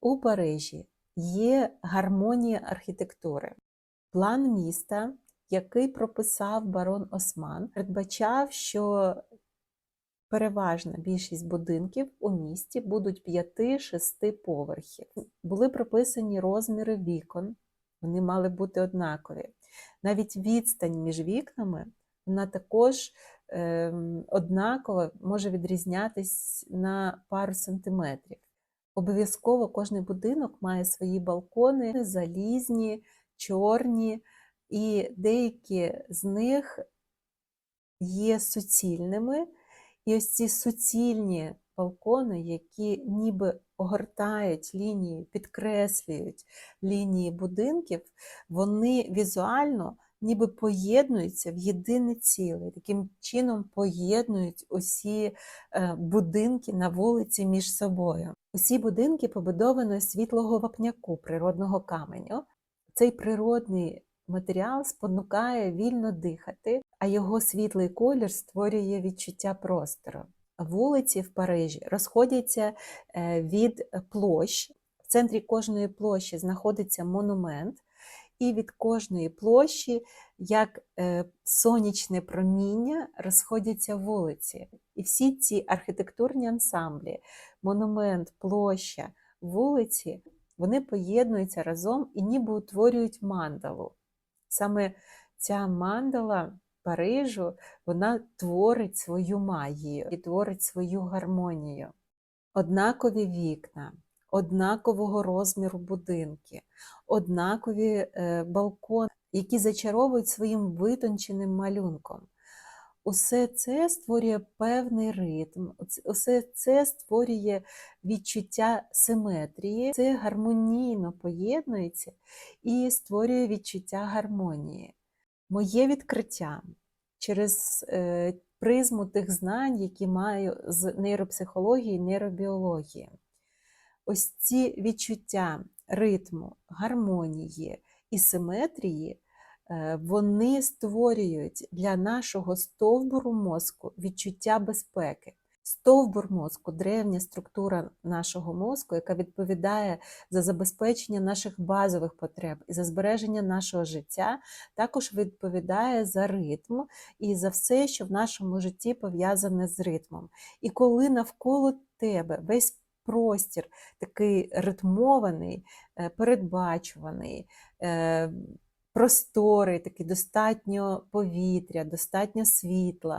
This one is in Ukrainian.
У Парижі є гармонія архітектури. План міста, який прописав барон Осман, передбачав, що переважна більшість будинків у місті будуть 5-6 поверхів. Були прописані розміри вікон, вони мали бути однакові. Навіть відстань між вікнами вона також ем, однаково може відрізнятись на пару сантиметрів. Обов'язково кожний будинок має свої балкони, залізні, чорні, і деякі з них є суцільними. І ось ці суцільні балкони, які ніби огортають лінії, підкреслюють лінії будинків, вони візуально ніби поєднуються в єдине ціле. Таким чином поєднують усі е, будинки на вулиці між собою. Усі будинки побудовані з світлого вапняку природного каменю. Цей природний матеріал спонукає вільно дихати, а його світлий колір створює відчуття простору. Вулиці в Парижі розходяться е, від площ. В центрі кожної площі знаходиться монумент, і від кожної площі, як е, сонячне проміння, розходяться вулиці. І всі ці архітектурні ансамблі, монумент, площа, вулиці, вони поєднуються разом і ніби утворюють мандалу. Саме ця мандала Парижу, вона творить свою магію і творить свою гармонію. Однакові вікна, однакового розміру будинки, однакові е, балкони, які зачаровують своїм витонченим малюнком. Усе це створює певний ритм, усе це створює відчуття симетрії, це гармонійно поєднується і створює відчуття гармонії. Моє відкриття через е, призму тих знань, які маю з нейропсихології і нейробіології. Ось ці відчуття ритму, гармонії і симетрії. Е, вони створюють для нашого стовбуру мозку відчуття безпеки. Стовбур мозку древня структура нашого мозку, яка відповідає за забезпечення наших базових потреб і за збереження нашого життя, також відповідає за ритм і за все, що в нашому житті пов'язане з ритмом. І коли навколо тебе весь простір такий ритмований, е, передбачуваний, е, просторий, такий достатньо повітря, достатньо світла.